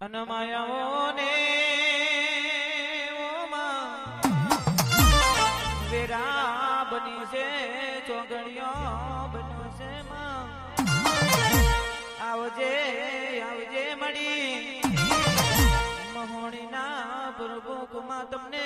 અને માયાઓને ઓમાં વેરા બની છે ચોગણીઓ બન્યો છે આવજે આવજે મળી મહોણીના પ્રભુકમાં તમને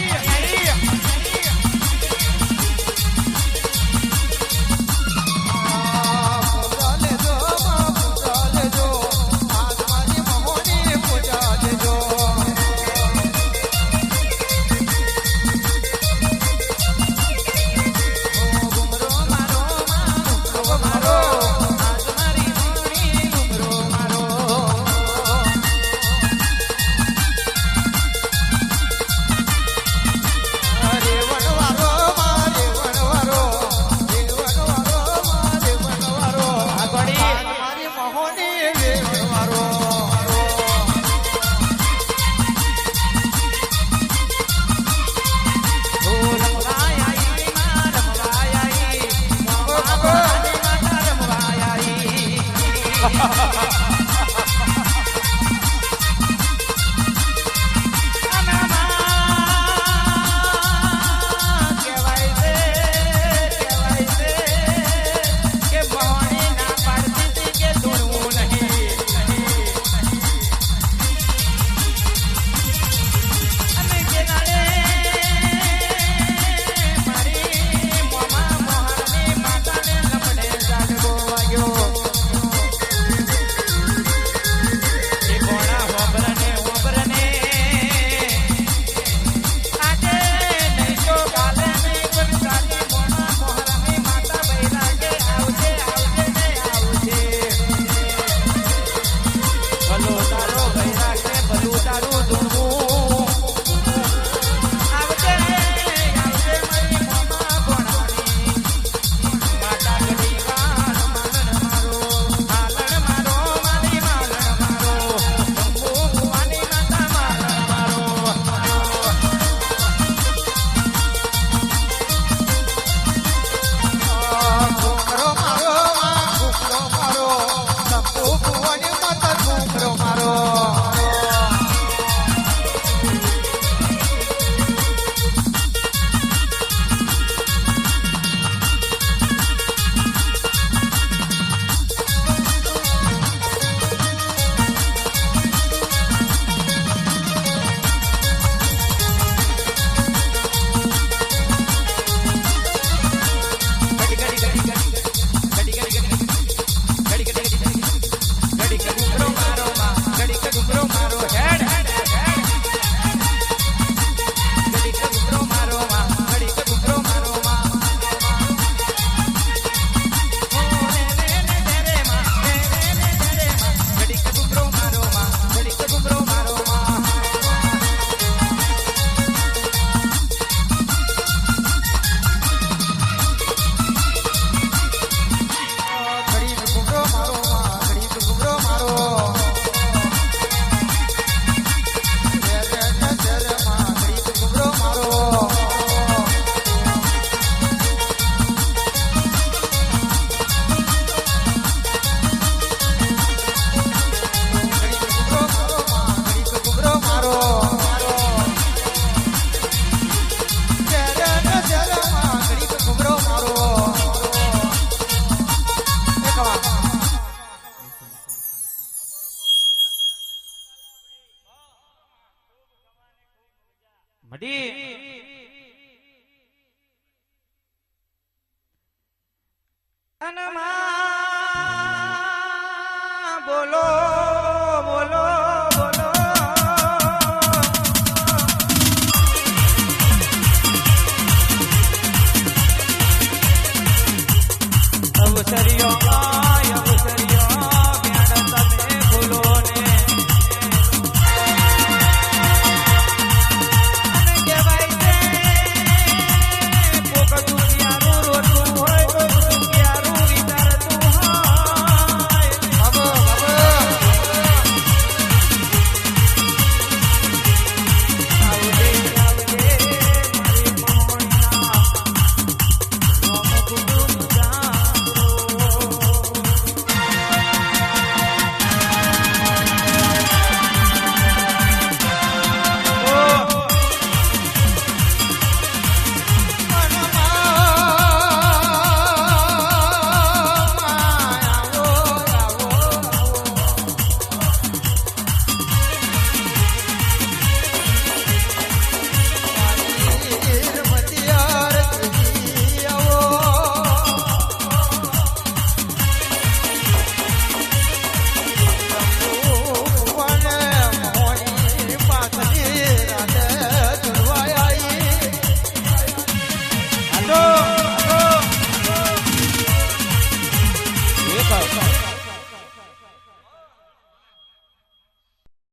Yeah. બોલો બોલો.